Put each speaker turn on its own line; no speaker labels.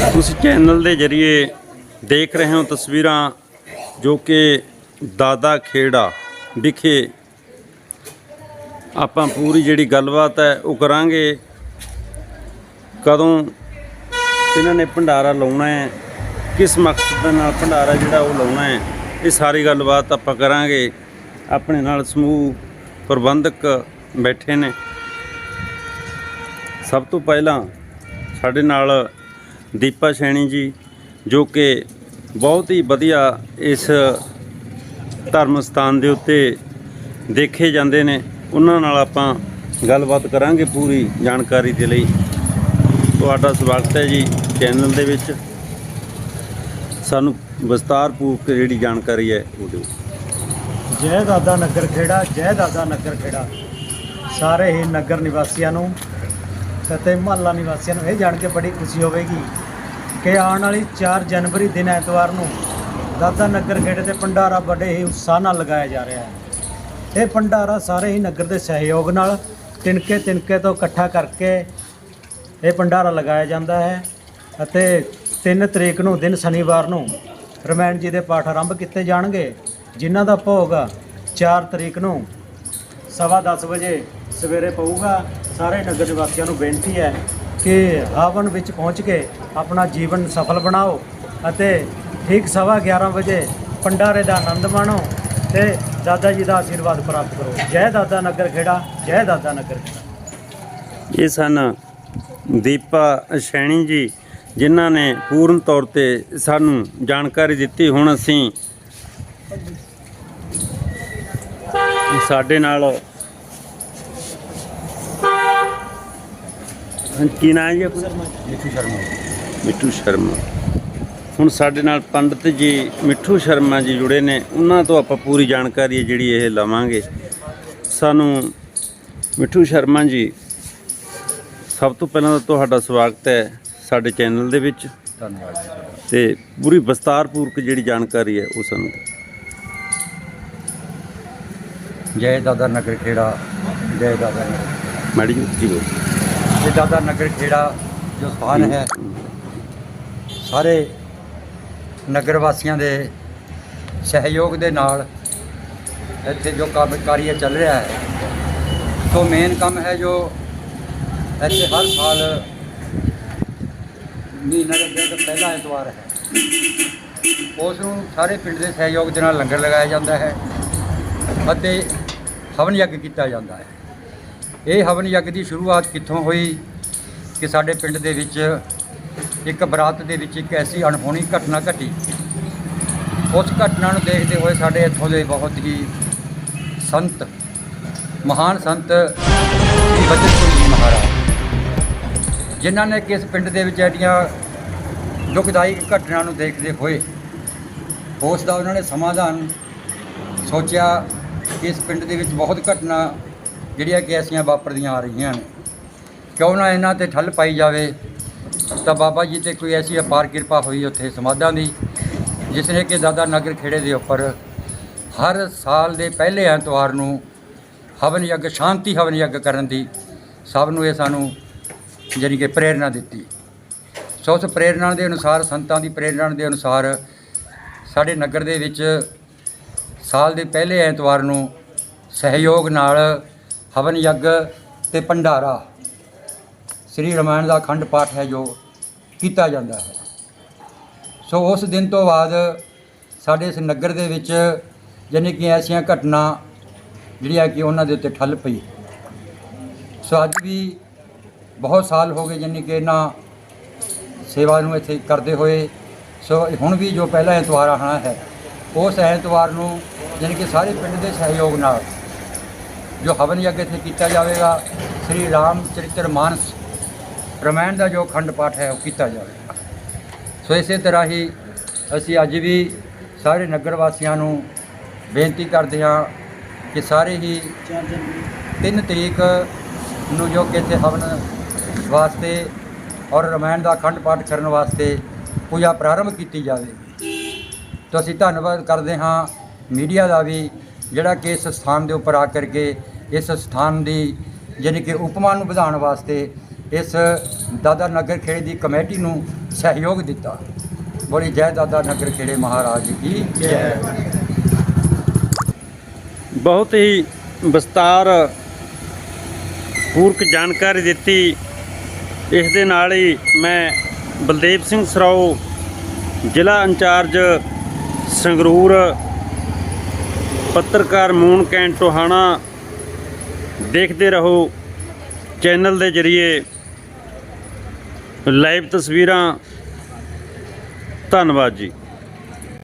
ਤੁਸੀਂ ਚੈਨਲ ਦੇ ਜ਼ਰੀਏ ਦੇਖ ਰਹੇ ਹੋ ਤਸਵੀਰਾਂ ਜੋ ਕਿ ਦਾਦਾ ਖੇੜਾ ਵਿਖੇ ਆਪਾਂ ਪੂਰੀ ਜਿਹੜੀ ਗੱਲਬਾਤ ਹੈ ਉਹ ਕਰਾਂਗੇ। ਕਦੋਂ ਇਹਨਾਂ ਨੇ ਭੰਡਾਰਾ ਲਾਉਣਾ ਹੈ, ਕਿਸ ਮਕਸਦ ਦੇ ਨਾਲ ਭੰਡਾਰਾ ਜਿਹੜਾ ਉਹ ਲਾਉਣਾ ਹੈ, ਇਹ ਸਾਰੀ ਗੱਲਬਾਤ ਆਪਾਂ ਕਰਾਂਗੇ। ਆਪਣੇ ਨਾਲ ਸਮੂਹ ਪ੍ਰਬੰਧਕ ਬੈਠੇ ਨੇ। ਸਭ ਤੋਂ ਪਹਿਲਾਂ ਸਾਡੇ ਨਾਲ ਦੀਪਾ ਸ਼ੈਣੀ ਜੀ, ਜੋ ਕਿ ਬਹੁਤ ਹੀ ਵਧੀਆ ਇਸ ਧਰਮ ਸਥਾਨ ਦੇ ਉੱਤੇ ਦੇਖੇ ਜਾਂਦੇ ਨੇ। ਉਹਨਾਂ ਨਾਲ ਆਪਾਂ ਗੱਲਬਾਤ ਕਰਾਂਗੇ ਪੂਰੀ ਜਾਣਕਾਰੀ ਦੇ ਲਈ। ਤੁਹਾਡਾ ਸਵਾਗਤ ਹੈ ਜੀ ਚੈਨਲ ਦੇ ਵਿੱਚ। ਸਾਨੂੰ ਵਿਸਤਾਰਪੂਰਵਕ ਜਿਹੜੀ ਜਾਣਕਾਰੀ ਹੈ ਉਹ ਦਿਓ।
ਜੈ ਦਾਦਾ ਨਗਰ ਖੇੜਾ, ਜੈ ਦਾਦਾ ਨਗਰ ਖੇੜਾ। ਸਾਰੇ ਹੀ ਨਗਰ ਨਿਵਾਸੀਆਂ ਨੂੰ ਅਤੇ ਮਹੱਲਾ ਨਿਵਾਸੀਆਂ ਨੂੰ ਇਹ ਜਾਣ ਕੇ ਬੜੀ ਖੁਸ਼ੀ ਹੋਵੇਗੀ ਕਿ ਆਉਣ ਵਾਲੀ 4 ਜਨਵਰੀ ਦਿਨ ਐਤਵਾਰ ਨੂੰ ਦਾਦਾ ਨਗਰ ਖੇੜੇ ਤੇ ਭੰਡਾਰਾ ਬੜੇ ਹੀ ਉਤਸ਼ਾਹ ਨਾਲ ਲਗਾਇਆ ਜਾ ਰਿਹਾ ਹੈ। ਇਹ ਭੰਡਾਰਾ ਸਾਰੇ ਹੀ ਨਗਰ ਦੇ ਸਹਿਯੋਗ ਨਾਲ ਤਿਨਕੇ ਤਿਨਕੇ ਤੋਂ ਇਕੱਠਾ ਕਰਕੇ ਇਹ ਭੰਡਾਰਾ ਲਗਾਇਆ ਜਾਂਦਾ ਹੈ ਅਤੇ 3 ਤਰੀਕ ਨੂੰ ਦਿਨ ਸ਼ਨੀਵਾਰ ਨੂੰ ਰਮਾਇਣ ਜੀ ਦੇ ਪਾਠ ਆਰੰਭ ਕੀਤੇ ਜਾਣਗੇ, ਜਿਨ੍ਹਾਂ ਦਾ ਭੋਗ 4 ਤਰੀਕ ਨੂੰ ਸਵਾ 10 ਵਜੇ ਸਵੇਰੇ ਪਊਗਾ। ਸਾਰੇ ਨਗਰ ਨਿਵਾਸੀਆਂ ਨੂੰ ਬੇਨਤੀ ਹੈ ਕਿ ਹਵਨ ਵਿੱਚ ਪਹੁੰਚ ਕੇ ਆਪਣਾ ਜੀਵਨ ਸਫਲ ਬਣਾਓ ਅਤੇ ਠੀਕ ਸਵਾ 11 ਵਜੇ ਭੰਡਾਰੇ ਦਾ ਆਨੰਦ ਮਾਣੋ ਤੇ ਦਾਦਾ ਜੀ ਦਾ ਆਸ਼ੀਰਵਾਦ ਪ੍ਰਾਪਤ ਕਰੋ। ਜੈ ਦਾਦਾ ਨਗਰ ਖੇੜਾ, ਜੈ ਦਾਦਾ ਨਗਰ ਖੇੜਾ।
ਇਹ ਸਨ ਦੀਪਾ ਸ਼ੈਣੀ ਜੀ, ਜਿਨ੍ਹਾਂ ਨੇ ਪੂਰਨ ਤੌਰ ਤੇ ਸਾਨੂੰ ਜਾਣਕਾਰੀ ਦਿੱਤੀ। ਹੁਣ ਅਸੀਂ ਸਾਡੇ ਨਾਲ ਕੀ ਨਾਂ ਹੈ ਜੀ ਆਪਣਾ?
ਮਿੱਠੂ ਸ਼ਰਮਾ।
ਮਿੱਠੂ ਸ਼ਰਮਾ। ਹੁਣ ਸਾਡੇ ਨਾਲ ਪੰਡਿਤ ਜੀ ਮਿੱਠੂ ਸ਼ਰਮਾ ਜੀ ਜੁੜੇ ਨੇ। ਉਹਨਾਂ ਤੋਂ ਆਪਾਂ ਪੂਰੀ ਜਾਣਕਾਰੀ ਹੈ ਜਿਹੜੀ ਇਹ ਲਵਾਂਗੇ। ਸਾਨੂੰ ਮਿੱਠੂ ਸ਼ਰਮਾ ਜੀ ਸਭ ਤੋਂ ਪਹਿਲਾਂ ਤਾਂ ਤੁਹਾਡਾ ਸਵਾਗਤ ਹੈ ਸਾਡੇ ਚੈਨਲ ਦੇ ਵਿੱਚ।
ਧੰਨਵਾਦ
ਤੇ ਪੂਰੀ ਵਿਸਤਾਰਪੂਰਵਕ ਜਿਹੜੀ ਜਾਣਕਾਰੀ ਹੈ ਉਹ ਸਾਨੂੰ।
ਜੈ ਦਾਦਾ ਨਗਰ ਖੇੜਾ ਜੈ ਦਾਦਾ ਨਗਰ
ਮੈਡਮ ਜੀ ਜੀ ਬੋਲੋ
ਇਹ ਦਾਦਾ ਨਗਰ ਖੇੜਾ ਜੋ ਸਥਾਨ ਹੈ, ਸਾਰੇ ਨਗਰ ਵਾਸੀਆਂ ਦੇ ਸਹਿਯੋਗ ਦੇ ਨਾਲ ਇੱਥੇ ਜੋ ਕੰਮ ਕਾਰਜ ਚੱਲ ਰਿਹਾ ਹੈ, ਸੋ ਮੇਨ ਕੰਮ ਹੈ ਜੋ ਇੱਥੇ ਹਰ ਸਾਲ ਮਹੀਨਾ ਦੇ ਅੱਗੇ ਤੋਂ ਪਹਿਲਾ ਐਤਵਾਰ ਹੈ। ਉਸ ਨੂੰ ਸਾਰੇ ਪਿੰਡ ਦੇ ਸਹਿਯੋਗ ਦੇ ਨਾਲ ਲੰਗਰ ਲਗਾਇਆ ਜਾਂਦਾ ਹੈ ਅਤੇ ਹਵਨ ਯੱਗ ਕੀਤਾ ਜਾਂਦਾ ਹੈ। ਇਹ ਹਵਨ ਯੱਗ ਦੀ ਸ਼ੁਰੂਆਤ ਕਿੱਥੋਂ ਹੋਈ ਕਿ ਸਾਡੇ ਪਿੰਡ ਦੇ ਵਿੱਚ ਇੱਕ ਬਰਾਤ ਦੇ ਵਿੱਚ ਇੱਕ ਐਸੀ ਅਣਹੋਣੀ ਘਟਨਾ ਘਟੀ। ਉਸ ਘਟਨਾ ਨੂੰ ਦੇਖਦੇ ਹੋਏ ਸਾਡੇ ਇੱਥੋਂ ਦੇ ਬਹੁਤ ਹੀ ਸੰਤ, ਮਹਾਨ ਸੰਤ ਸ੍ਰੀ ਬਚਨਪੁਰ ਜੀ ਮਹਾਰਾਜ, ਜਿਨ੍ਹਾਂ ਨੇ ਕਿਸ ਪਿੰਡ ਦੇ ਵਿੱਚ ਐਡੀਆਂ ਦੁਖਦਾਈ ਘਟਨਾ ਨੂੰ ਦੇਖਦੇ ਹੋਏ ਉਸ ਦਾ ਉਹਨਾਂ ਨੇ ਸਮਾਧਾਨ ਸੋਚਿਆ ਕਿ ਇਸ ਪਿੰਡ ਦੇ ਵਿੱਚ ਬਹੁਤ ਘਟਨਾ ਜਿਹੜੀਆਂ ਕਿ ਐਸੀਆਂ ਵਾਪਰਦੀਆਂ ਆ ਰਹੀਆਂ ਨੇ। ਕਿਉਂ ਨਾ ਇਹਨਾਂ ਤੇ ਠੱਲ ਪਾਈ ਜਾਵੇ, ਤਾਂ ਬਾਬਾ ਜੀ ਤੇ ਕੋਈ ਐਸੀ ਅਪਾਰ ਕਿਰਪਾ ਹੋਈ ਉੱਥੇ ਸਮਾਧਾਂ ਦੀ, ਜਿਸ ਨੇ ਕਿ ਦਾਦਾ ਨਗਰ ਖੇੜੇ ਦੇ ਉੱਪਰ ਹਰ ਸਾਲ ਦੇ ਪਹਿਲੇ ਐਤਵਾਰ ਨੂੰ ਹਵਨ ਯੱਗ, ਸ਼ਾਂਤੀ ਹਵਨ ਯੱਗ ਕਰਨ ਦੀ ਸਭ ਨੂੰ ਇਹ ਸਾਨੂੰ ਜਾਣੀ ਕਿ ਪ੍ਰੇਰਣਾ ਦਿੱਤੀ। ਸੋ ਉਸ ਪ੍ਰੇਰਣਾ ਦੇ ਅਨੁਸਾਰ, ਸੰਤਾਂ ਦੀ ਪ੍ਰੇਰਣਾ ਦੇ ਅਨੁਸਾਰ ਸਾਡੇ ਨਗਰ ਦੇ ਵਿੱਚ ਸਾਲ ਦੇ ਪਹਿਲੇ ਐਤਵਾਰ ਨੂੰ ਸਹਿਯੋਗ ਨਾਲ ਹਵਨ ਯੱਗ ਤੇ ਭੰਡਾਰਾ। ਸ੍ਰੀ ਰਮਾਇਣ ਦਾ ਅਖੰਡ ਪਾਠ ਹੈ ਜੋ ਕੀਤਾ ਜਾਂਦਾ ਹੈ। ਸੋ ਉਸ ਦਿਨ ਤੋਂ ਬਾਅਦ ਸਾਡੇ ਇਸ ਨਗਰ ਦੇ ਵਿੱਚ ਜਾਣੀ ਕਿ ਐਸੀਆਂ ਘਟਨਾ ਜਿਹੜੀਆਂ ਕਿ ਉਹਨਾਂ ਦੇ ਉੱਤੇ ਠੱਲ ਪਈ। ਸੋ ਅੱਜ ਵੀ ਬਹੁਤ ਸਾਲ ਹੋ ਗਏ ਜਾਣੀ ਕਿ ਇਹਨਾਂ ਸੇਵਾ ਨੂੰ ਇੱਥੇ ਕਰਦੇ ਹੋਏ। ਸੋ ਹੁਣ ਵੀ ਜੋ ਪਹਿਲਾ ਐਤਵਾਰ ਆਉਣਾ ਹੈ, ਉਸ ਐਤਵਾਰ ਨੂੰ ਜਾਣੀ ਕਿ ਸਾਰੇ ਪਿੰਡ ਦੇ ਸਹਿਯੋਗ ਨਾਲ ਜੋ ਹਵਨ ਯੱਗ ਇੱਥੇ ਕੀਤਾ ਜਾਵੇਗਾ, ਸ੍ਰੀ ਰਾਮ ਚਰਿਤਰ ਮਾਨਸ ਰਮਾਇਣ ਦਾ ਜੋ ਖੰਡ ਪਾਠ ਹੈ, ਉਹ ਕੀਤਾ ਜਾਵੇਗਾ। ਸੋ ਇਸੇ ਤਰ੍ਹਾਂ ਹੀ ਅਸੀਂ ਅੱਜ ਵੀ ਸਾਰੇ ਨਗਰ ਵਾਸੀਆਂ ਨੂੰ ਬੇਨਤੀ ਕਰਦੇ ਹਾਂ ਕਿ ਸਾਰੇ ਹੀ 3 ਤਰੀਕ ਨੂੰ ਜੋ ਕਿ ਇੱਥੇ ਹਵਨ ਵਾਸਤੇ ਔਰ ਰਮਾਇਣ ਦਾ ਅਖੰਡ ਪਾਠ ਕਰਨ ਵਾਸਤੇ ਪੂਜਾ ਪ੍ਰਾਰੰਭ ਕੀਤੀ ਜਾਵੇਗੀ। ਤਾਂ ਅਸੀਂ ਧੰਨਵਾਦ ਕਰਦੇ ਹਾਂ ਮੀਡੀਆ ਦਾ ਵੀ ਜਿਹੜਾ ਕਿ ਇਸ ਸਥਾਨ ਦੇ ਉੱਪਰ ਆ ਕਰਕੇ ਇਸ ਸਥਾਨ ਦੀ ਯਾਨੀ ਕਿ ਉਪਮਾ ਨੂੰ ਵਧਾਉਣ ਵਾਸਤੇ ਇਸ ਦਾਦਾ ਨਗਰ ਖੇੜੇ ਦੀ ਕਮੇਟੀ ਨੂੰ ਸਹਿਯੋਗ ਦਿੱਤਾ। ਬੋਲੀ ਜੈ ਦਾਦਾ ਨਗਰ ਖੇੜੇ ਮਹਾਰਾਜ ਕੀ ਜੈ।
ਬਹੁਤ ਹੀ ਵਿਸਤਾਰ ਪੂਰਕ ਜਾਣਕਾਰੀ ਦਿੱਤੀ। ਇਸ ਦੇ ਨਾਲ ਹੀ ਮੈਂ ਬਲਦੇਵ ਸਿੰਘ ਸਰਾਓ ਜ਼ਿਲ੍ਹਾ ਇੰਚਾਰਜ ਸੰਗਰੂਰ ਪੱਤਰਕਾਰ ਮੂਨ ਕੈਂਟ ਟੋਹਾਣਾ ਦੇਖਦੇ ਰਹੋ ਚੈਨਲ ਦੇ ਜ਼ਰੀਏ। ਲਾਈਵ ਤਸਵੀਰਾਂ। ਧੰਨਵਾਦ ਜੀ।